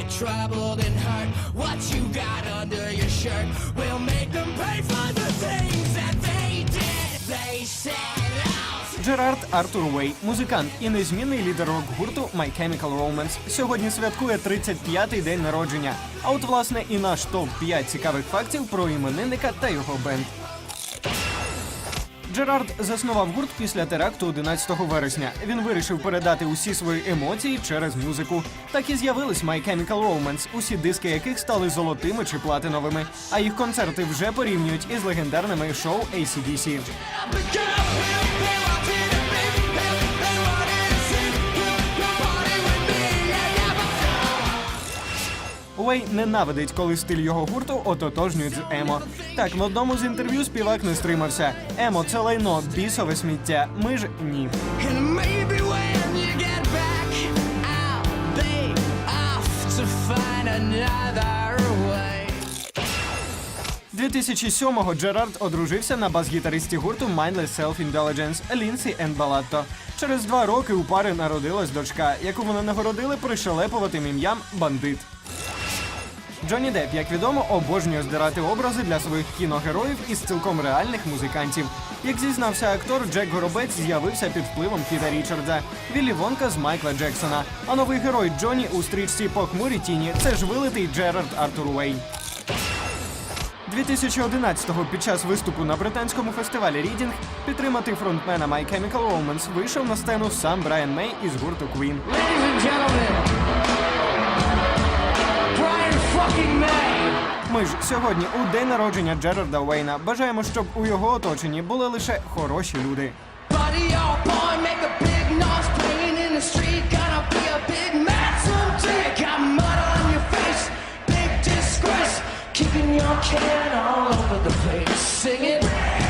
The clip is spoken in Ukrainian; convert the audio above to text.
troubled and hurt. What you got under your shirt will make them pay for the things that they did. They out. Джерард Артур Уей, музикант і незмінний лідер рок-гурту My Chemical Romance, сьогодні святкує 35-й день народження. А от власне і наш топ 5 цікавих фактів про іменинника та його бенд. Джерард заснував гурт після теракту 11 вересня. Він вирішив передати усі свої емоції через музику. Так і з'явились My Chemical Romance, усі диски яких стали золотими чи платиновими. А їх концерти вже порівнюють із легендарними шоу ACDC. Уей ненавидить, коли стиль його гурту ототожнюють з емо. Так, в одному з інтерв'ю співак не стримався. Емо це лайно, бісове сміття. Ми ж ні. Another 2007-го Джерард одружився на бас-гітаристі гурту Mindless Self-Indulgence Лінсі Ен Балатто. Через два роки у пари народилась дочка, яку вони нагородили пришелепуватим ім'ям Бандит. Джонні Депп, як відомо, обожнює здирати образи для своїх кіногероїв із цілком реальних музикантів. Як зізнався актор, Джек Горобець з'явився під впливом Кіта Річарда, Віллі Вонка з Майкла Джексона. А новий герой Джонні у стрічці Похмурі тіні це ж вилитий Джерард Артур Уей. 2011-го під час виступу на британському фестивалі Рідінг підтримати фронтмена My Chemical Romance вийшов на сцену сам Брайан Мей із гурту Queen. Ж сьогодні у день народження Джерарда Уейна. Бажаємо, щоб у його оточенні були лише хороші люди. Buddy, your can all over the street. Gonna